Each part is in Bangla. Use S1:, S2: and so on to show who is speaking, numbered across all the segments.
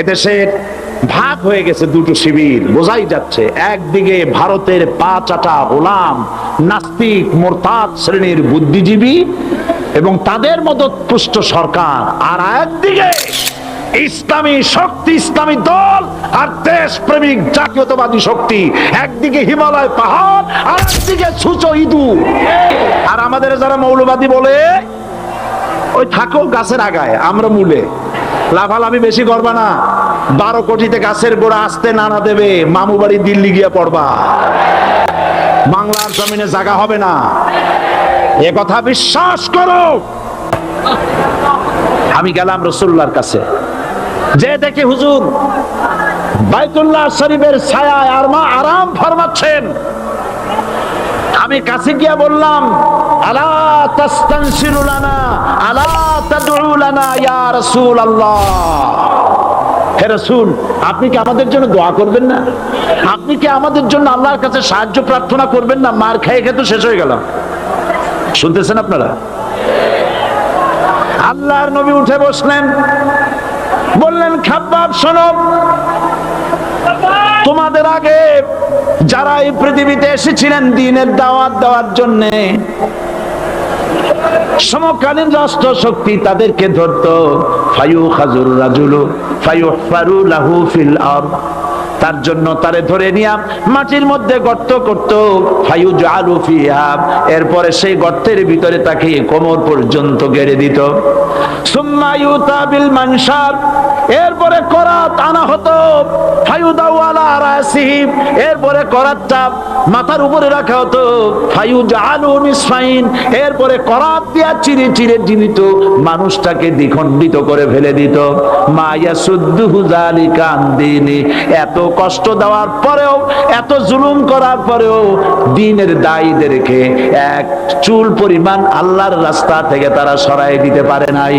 S1: এদেশে ভাগ হয়ে গেছে দুটো শিবির, বোঝাই যাচ্ছে। একদিকে ভারতের পা চাটা গোলাম, নাস্তিক, মোরতাদ শ্রেণির বুদ্ধিজীবী এবং তাদের মদতপুষ্ট সরকার, আর একদিকে ইসলামী শক্তি, ইসলামী দল, আর দেশ প্রেমিক জাতীয়তাবাদী শক্তি। একদিকে হিমালয় পাহাড়, আর একদিকে সূচো ইদু আর আমাদের যারা মৌলবাদী বলে, ওই থাকো গাছের আগায়, আমরা মূলে। লাফালাফি বেশি করবা না। বারো কোটিতে গাছের গোড়া আসতে নানা দেবে, মামু বাড়ি দিল্লি গিয়ে পড়বা। বাংলার জমিনে জায়গা হবে না। এ কথা বিশ্বাস করো। আমি গেলাম রসুল্লার কাছে। যে দেখে হুজুর, বাইতুল্লাহ শরীফের ছায়ায় আর মা আরাম ফরমাচ্ছেন। আমি কাছে গিয়া বললাম, আলা তাস্তানসিরু লানা, আলা তাদউ লানা রাসূলুল্লাহ? হে রাসূল, আপনি কি আমাদের জন্য দোয়া করবেন না? আপনি কি আমাদের জন্য আল্লাহর কাছে সাহায্য প্রার্থনা করবেন না? মার খেয়ে খেয়ে তো শেষ হয়ে গেল শুনতেছেন আপনারা? আল্লাহর নবী উঠে বসলেন। বললেন, খাব্বাব, শোনো তোমাদের আগে যারা এই পৃথিবীতে এসেছিলেন দিনের দাওয়াত দেওয়ার জন্য, সমকালীন রাষ্ট্র শক্তি তাদেরকে ধরতো ফায়ু খাজুর রাজুলু ফায়ু ফারু লাহু ফিল আরদ। তার জন্য তারে ধরে নিয়া মাটির মধ্যে গর্ত করত ফায়ু জালু ফিহা। এরপরে সেই গর্তের ভিতরে তাকে কোমর পর্যন্ত গেড়ে দিত। সুম্মা ইউতা বিল মানসার। এরপরে করাত আনা হতো এরপরে করাতটা মাথার উপরে রাখা হতো এরপরে করাত দিয়া চিরে চিরে জীবিত মানুষটাকে দ্বিখণ্ডিত করে ফেলে দিত। মায়া সুদ্দুহু জালিকা আনদিনি। এত কষ্ট দেওয়ার পরেও, এত জুলুম করার পরেও দিনের দায়ীদেরকে এক চুল পরিমাণ আল্লাহর রাস্তা থেকে তারা সরাই দিতে পারে নাই।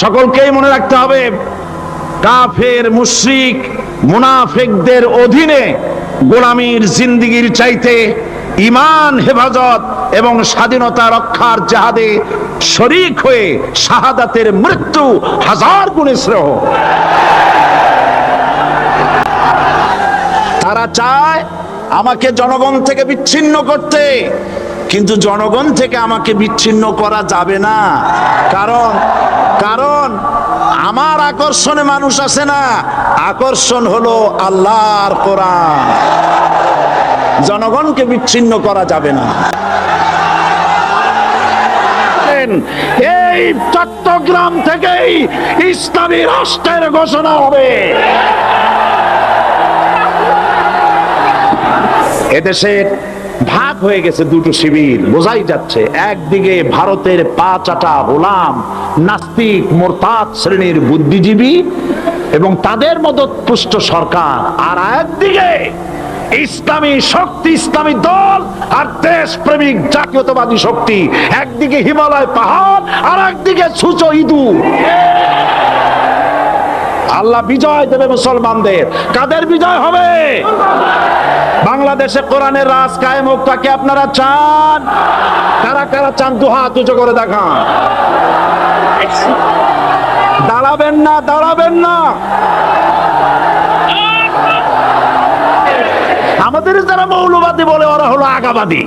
S1: সকলকেই মনে রাখতে হবে, কাফের, মুশরিক, মুনাফেকদের অধীনে গোলামীর জিন্দিগির চাইতে ইমান হেফাজত এবং স্বাধীনতা রক্ষার জাহাদে শরিক হয়ে শাহাদাতের মৃত্যু হাজার গুণে শ্রেয়। তারা চায় আমাকে জনগণ থেকে বিচ্ছিন্ন করতে কিন্তু জনগণ থেকে আমাকে বিচ্ছিন্ন করা যাবে না। কারণ কারণ আমার আকর্ষণে মানুষ আসে না, আকর্ষণ হলো আল্লাহর কোরআন। জনগণকে বিচ্ছিন্ন করা যাবে না। এই চট্টগ্রাম থেকেই ইসলামী রাষ্ট্রের ঘোষণা হবে। এদেশের ভাগ হয়ে গেছে দুটো শিবির, বোঝাই যাচ্ছে। একদিকে ভারতের পা চাটা গোলাম, নাস্তিক, মোরতাদ শ্রেণির বুদ্ধিজীবী এবং তাদের মদতপুষ্ট সরকার। আর একদিকে ইসলামী শক্তি, ইসলামী দল আর দেশ প্রেমিক জাতীয়তাবাদী শক্তি। একদিকে হিমালয় পাহাড় আর একদিকে সূচো ইঁদুর। আল্লাহ বিজয় দেবে মুসলমানদের। কাদের বিজয় হবে? বাংলাদেশে কোরআনের রাজ কায়েম হোক তাকে আপনারা চান? কারা কারা চান? দু হাত উঁচু করে দেখান। দাঁড়াবেন না দাঁড়াবেন না। আমাদের যারা মৌলবাদী বলে, ওরা হলো আগাবাদী।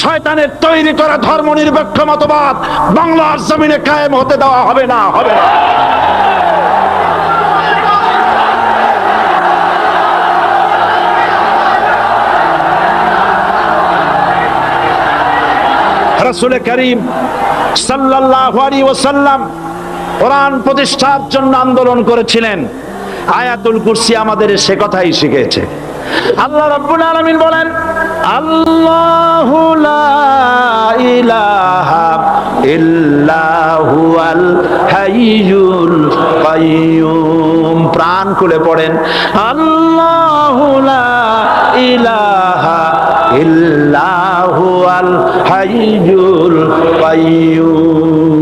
S1: শয়তানের তৈরি করা ধর্ম নিরপেক্ষ মতবাদ বাংলার জমিনে কায়েম হতে দেওয়া হবে না হবে না। রসুল করিম সাল্লাল্লাহু আলাইহি ওয়াসাল্লাম কোরআন প্রতিষ্ঠার জন্য আন্দোলন করেছিলেন। আয়াতুল কুরসি আমাদের সে কথাই শিখেছে আল্লাহ রাব্বুল আলামিন বলেন, আল্লাহু ইলাহা ইল্লা হুয়াল হাইয়ুল কাইয়ুম। প্রাণ খুলে পড়েন, আল্লাহু লা ইলাহা ইল্লা হুয়াল হাইয়ুল কাইয়ুম।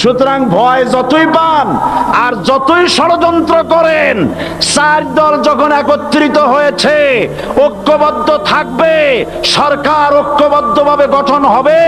S1: সুতরাং ভয় যতই পান আর যতই ষড়যন্ত্র করেন, চার দল যখন একত্রিত হয়েছে, ঐক্যবদ্ধ থাকবে, সরকার ঐক্যবদ্ধভাবে গঠন হবে।